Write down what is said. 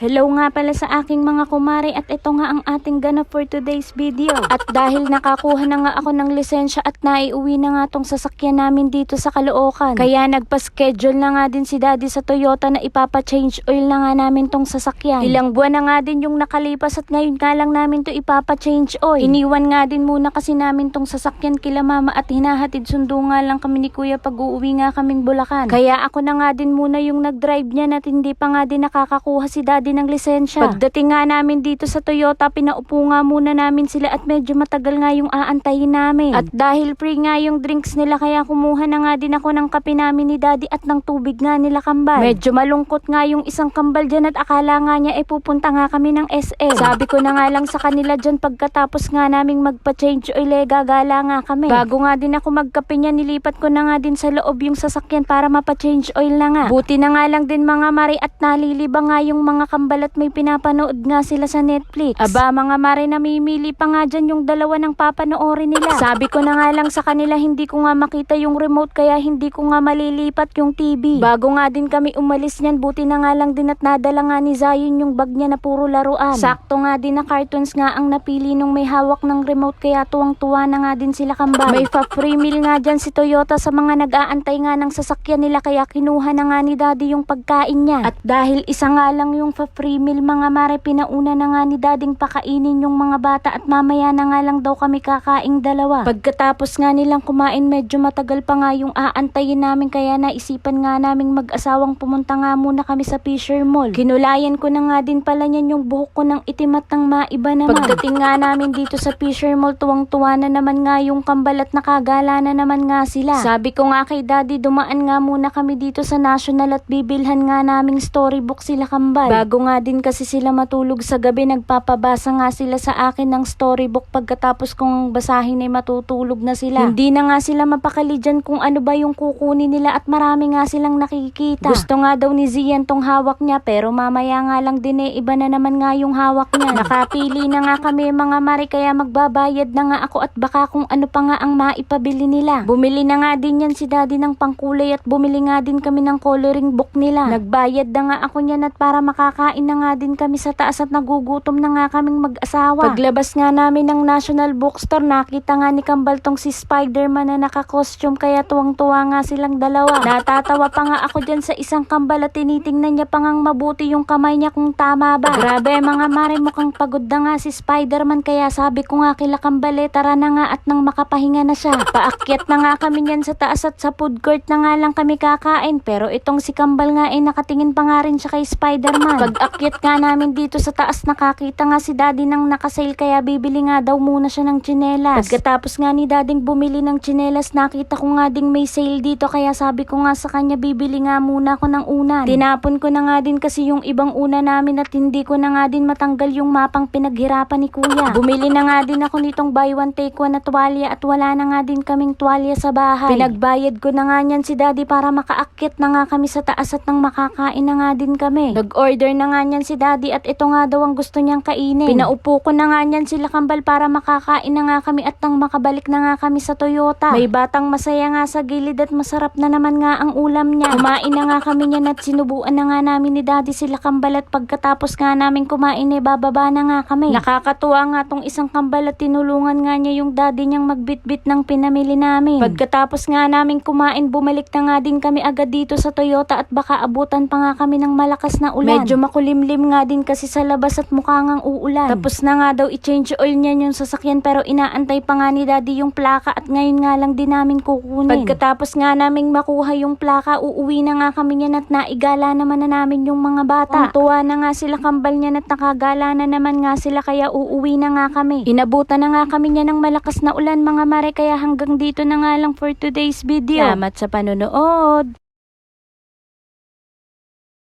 Hello nga pala sa aking mga kumare at ito nga ang ating ganap for today's video. At dahil nakakuha na nga ako ng lisensya at naiuwi na nga tong sasakyan namin dito sa Caloocan. Kaya nagpa-schedule na nga din si daddy sa Toyota na ipapa-change oil na nga namin tong sasakyan. Ilang buwan na nga din yung nakalipas at ngayon nga lang namin to ipapa-change oil. Iniwan nga din muna kasi namin tong sasakyan kila mama at hinahatid sundo nga lang kami ni kuya pag uuwi nga kaming Bulacan. Kaya ako na nga din muna yung nag-drive niya at hindi pa nga din nakakakuha si daddy ng lisensya. Pagdating nga namin dito sa Toyota, pinaupo nga muna namin sila at medyo matagal nga yung aantayin namin. At dahil free nga yung drinks nila kaya kumuha na nga din ako ng kape namin ni daddy at ng tubig nga nila kambal. Medyo malungkot nga yung isang kambal dyan at akala nga niya ay pupunta nga kami ng SM. Sabi ko na nga lang sa kanila dyan pagkatapos nga naming magpa-change oil eh, gagala nga kami. Bago nga din ako magkape niya, nilipat ko na nga din sa loob yung sasakyan para mapa-change oil na nga. Buti na nga lang din mga mari at nalilibang nga yung mga kambal at may pinapanood nga sila sa Netflix. Aba mga mari namimili pa nga dyan yung dalawa ng papanoorin nila. Sabi ko na nga lang sa kanila hindi ko nga makita yung remote kaya hindi ko nga malilipat yung TV. Bago nga din kami umalis niyan buti na nga lang din at nadala nga ni Zion yung bag niya na puro laruan. Sakto nga din na cartoons nga ang napili nung may hawak ng remote kaya tuwang-tuwa na nga din sila kambal. May pa-free meal nga dyan si Toyota sa mga nag-aantay nga ng sasakyan nila kaya kinuha na nga ni daddy yung pagkain niya. At dahil isa nga lang yung pa-free meal mga mare pinauna na nga ni dading pakainin yung mga bata at mamaya na nga lang daw kami kakaing dalawa. Pagkatapos nga nilang kumain medyo matagal pa nga yung aantayin namin kaya naisipan nga naming mag-asawang pumunta nga muna kami sa Fisher Mall. Kinulayan ko na nga din pala niyan yung buhok ko ng itim at ng maiba naman. Pagdating nga namin dito sa Fisher Mall tuwang-tuwa na naman nga yung kambal at nakagala na naman nga sila. Sabi ko nga kay daddy dumaan nga muna kami dito sa National at bibilhan nga naming storybook sila kambal. Bago nga din kasi sila matulog sa gabi nagpapabasa nga sila sa akin ng storybook pagkatapos kong basahin ay matutulog na sila. Hindi na nga sila mapakali dyan kung ano ba yung kukunin nila at marami nga silang nakikita. Gusto nga daw ni Zian tong hawak niya pero mamaya nga lang din eh iba na naman nga yung hawak niya. Nakapili na nga kami mga mari kaya magbabayad na nga ako at baka kung ano pa nga ang maipabili nila. Bumili na nga din yan si daddy ng pangkulay at bumili nga din kami ng coloring book nila. Nagbayad na nga ako niyan at para makakain na nga din kami sa taas at nagugutom na nga kaming mag-asawa. Paglabas nga namin ng National Bookstore nakita nga ni Kambal tong si Spider-Man na naka-costume kaya tuwang-tuwa nga silang dalawa. Natatawa pa nga ako dyan sa isang kambal at tinitingnan niya pa ngang mabuti yung kamay niya kung tama ba. Grabe mga mare mukhang pagod na nga si Spider-Man kaya sabi ko nga kila kambale tara na nga at nang makapahinga na siya. Paakyat na nga kami niyan sa taas at sa food court na nga lang kami kakain pero itong si kambal nga ay nakatingin pa nga rin siya kay Spider-Man. Pag akyat nga namin dito sa taas nakakita nga si daddy ng nakasale kaya bibili nga daw muna siya ng tsinelas. Pagkatapos nga ni dading bumili ng tsinelas nakita ko nga ding may sale dito kaya sabi ko nga sa kanya bibili nga muna ako ng unan. Tinapon ko na nga din kasi yung ibang una namin at hindi ko na nga din matanggal yung mapang pinaghirapan ni kuya. Bumili na nga din ako nitong buy one take one na tuwalya at wala na nga din kaming tuwalya sa bahay. Pinagbayad ko na nga niyan si daddy para makaakyat na nga kami sa taas at nang makakain na nga din kami. Nag-order na nga niyan si daddy at ito nga daw ang gusto niyang kainin. Pinaupo ko na nga niyan sila kambal para makakain na nga kami at nang makabalik na nga kami sa Toyota. May batang masaya nga sa gilid at masarap na naman nga ang ulam niya. Kumain na nga kami niyan at sinubuan na nga namin ni daddy sila kambal at pagkatapos nga namin kumain eh bababa na nga kami. Nakakatuwa nga tong isang kambal at tinulungan nga niya yung daddy niyang magbitbit ng pinamili namin. Pagkatapos nga namin kumain bumalik na nga din kami agad dito sa Toyota at baka abutan pa nga kami ng malakas na ulan. Medyo makulimlim nga din kasi sa labas at mukha ngang uulan. Tapos na nga daw i-change oil niya yung sasakyan pero inaantay pa nga ni daddy yung plaka at ngayon nga lang din namin kukunin. Pagkatapos nga naming makuha yung plaka, uuwi na nga kami niyan at naigala naman na namin yung mga bata. Ang tuwa na nga sila kambal niyan at nakagala na naman nga sila kaya uuwi na nga kami. Inabutan na nga kami niya ng malakas na ulan mga mare kaya hanggang dito na nga lang for today's video. Salamat sa panonood!